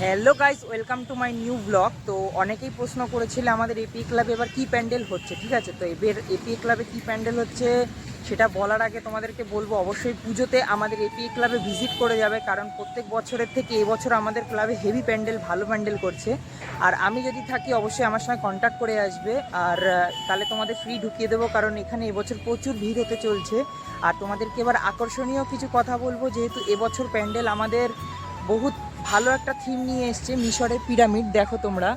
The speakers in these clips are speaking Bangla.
Hello guys welcome to my new blog তো অনেকেই প্রশ্ন করেছিল আমাদের এপি ক্লাবে এবার কি প্যান্ডেল হচ্ছে, ঠিক আছে? তো এবার এপি ক্লাবে কি প্যান্ডেল হচ্ছে সেটা বলার আগে তোমাদেরকে বলব, অবশ্যই পুজোতে আমাদের এপি ক্লাবে ভিজিট করে যাবে, কারণ প্রত্যেক বছরের থেকে এবছর আমাদের ক্লাবে হেভি প্যান্ডেল, ভালো প্যান্ডেল করছে। আর আমি যদি থাকি, অবশ্যই আমার সঙ্গে কন্ট্যাক্ট করে আসবে। আর তাহলে তোমাদের ফ্রি ঢুকিয়ে দেবো, কারণ এখানে এবছর প্রচুর ভিড় হতে চলছে। আর তোমাদেরকে এবার আকর্ষণীয় কিছু কথা বলব, যেহেতু এবছর প্যান্ডেল আমাদের বহুত ভালো একটা থিম নিয়ে এসছে, মিশরের পিরামিড দেখো তোমরা।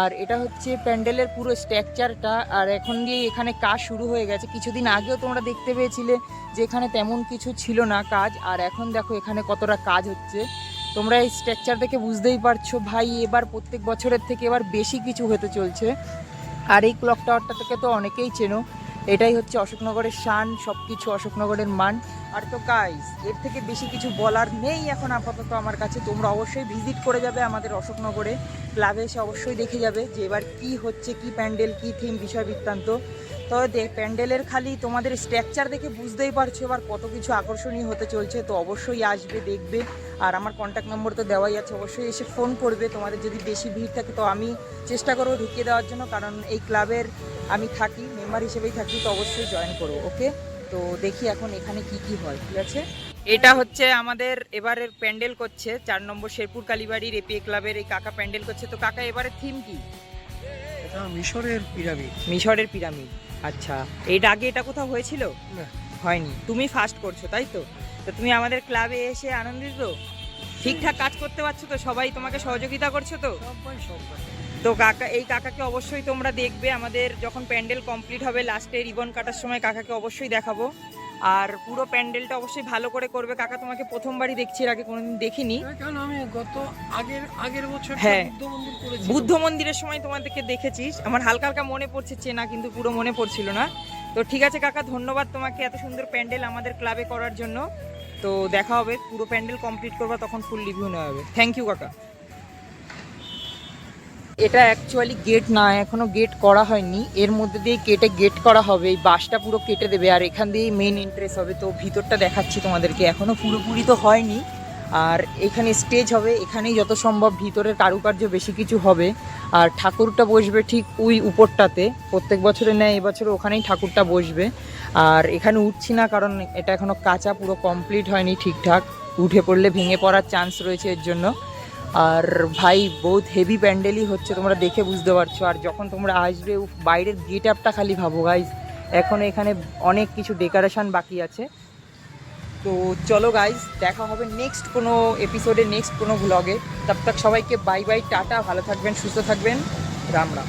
আর এটা হচ্ছে প্যান্ডেলের পুরো স্ট্রাকচারটা, আর এখন দিয়ে এখানে কাজ শুরু হয়ে গেছে। কিছুদিন আগেও তোমরা দেখতে পেয়েছিলে যে এখানে তেমন কিছু ছিল না কাজ, আর এখন দেখো এখানে কতটা কাজ হচ্ছে। তোমরা এই স্ট্রাকচার দেখে বুঝতেই পারছ, ভাই, এবার প্রত্যেক বছরের থেকে এবার বেশি কিছু হতে চলছে। আর এই ক্লক টাওয়ারটা থেকে তো অনেকেই চেনো। এটাই হচ্ছে অশোকনগরের শান সব কিছু অশোকনগরের মান। আর তো গাইস এর থেকে বেশি কিছু বলার নেই এখন আপাতত আমার কাছে। তোমরা অবশ্যই ভিজিট করে যাবে আমাদের অশোকনগরে। ক্লাবে এসে অবশ্যই দেখে যাবে যে এবার কি হচ্ছে, কি প্যান্ডেল, কি থিম বিষয় বৃত্তান্ত। তবে প্যান্ডেলের খালি তোমাদের স্ট্রাকচার দেখে বুঝতেই পারছ এবার কত কিছু আকর্ষণীয় হতে চলছে। তো অবশ্যই আসবে, দেখবে। আর আমার কন্ট্যাক্ট নম্বর তো দেওয়াই আছে, অবশ্যই এসে ফোন করবে। তোমাদের যদি বেশি ভিড় থাকে তো আমি চেষ্টা করব ঢুকিয়ে দেওয়ার জন্য, কারণ এই ক্লাবের আমি থাকি মেম্বার হিসেবেই থাকি তো অবশ্যই জয়েন করব ওকে তো দেখি এখন এখানে কি কি হয় ঠিক আছে? এটা হচ্ছে আমাদের এবারের প্যান্ডেল করছে চার নম্বর শেরপুর কালীবাড়ির এপিএ ক্লাবের এই কাকা প্যান্ডেল করছে। তো কাকা এবারে থিম কি? এটা মিশরের পিরামিড। মিশরের পিরামিড আচ্ছা। এটা আগে এটা কোথাও হয়েছিল? না। হয়নি। তুমি ফার্স্ট করছ তাই তো? তো তুমি আমাদের ক্লাবে এসে আনন্দিত? ঠিকঠাক কাজ করতে পারছ তো? সবাই তোমাকে সহযোগিতা করছ তো? সবাই সবাই তো কাকা এই কাকাকে অবশ্যই তোমরা দেখবে। আমাদের যখন প্যান্ডেল কমপ্লিট হবে লাস্টে রিবন কাটার সময় কাকাকে অবশ্যই দেখাবো। আর পুরো প্যান্ডেলটা অবশ্যই ভালো করে করবে। কাকা তোমাকে প্রথমবারই দেখছি এর আগে কোনোদিন দেখিনি। কারণ আমি গত আগের আগের বছর হ্যাঁ। বুদ্ধ বুদ্ধ মন্দিরের সময় তোমাদেরকে দেখেছিস আমার হালকা হালকা মনে পড়ছে চেনা কিন্তু পুরো মনে পড়ছিল না। তো ঠিক আছে কাকা ধন্যবাদ তোমাকে এত সুন্দর প্যান্ডেল আমাদের ক্লাবে করার জন্য। তো দেখা হবে পুরো প্যান্ডেল কমপ্লিট করবা তখন ফুল রিভিউ নেওয়া হবে। থ্যাংক ইউ কাকা। এটা অ্যাকচুয়ালি গেট না, এখনও গেট করা হয়নি। এর মধ্যে দিয়ে কেটে গেট করা হবে, এই বাসটা পুরো কেটে দেবে। আর এখান দিয়েই মেন ইন্টারেস্ট হবে। তো ভিতরটা দেখাচ্ছি তোমাদেরকে। এখনও পুরোপুরি তো হয়নি। আর এখানে স্টেজ হবে। এখানেই যত সম্ভব ভিতরের কারুকার্য বেশি কিছু হবে। আর ঠাকুরটা বসবে ঠিক ওই উপরটাতে। প্রত্যেক বছরে নেয় এবছর ওখানেই ঠাকুরটা বসবে। আর এখানে উঠছি না কারণ এটা এখনও কাঁচা, পুরো কমপ্লিট হয়নি ঠিকঠাক। উঠে পড়লে ভেঙে পড়ার চান্স রয়েছে এর জন্য। আর ভাই, বহুত হেভি প্যান্ডেলই হচ্ছে, তোমরা দেখে বুঝতে পারছ। আর যখন তোমরা আসবে বাইরের গেট আপটা খালি ভাবো গাইজ এখন এখানে অনেক কিছু ডেকোরেশান বাকি আছে। তো চলো গাইজ দেখা হবে নেক্সট কোনো এপিসোডে নেক্সট কোনো ব্লগে তার সবাইকে বাই বাই টাটা, ভালো থাকবেন, সুস্থ থাকবেন। রাম রাম।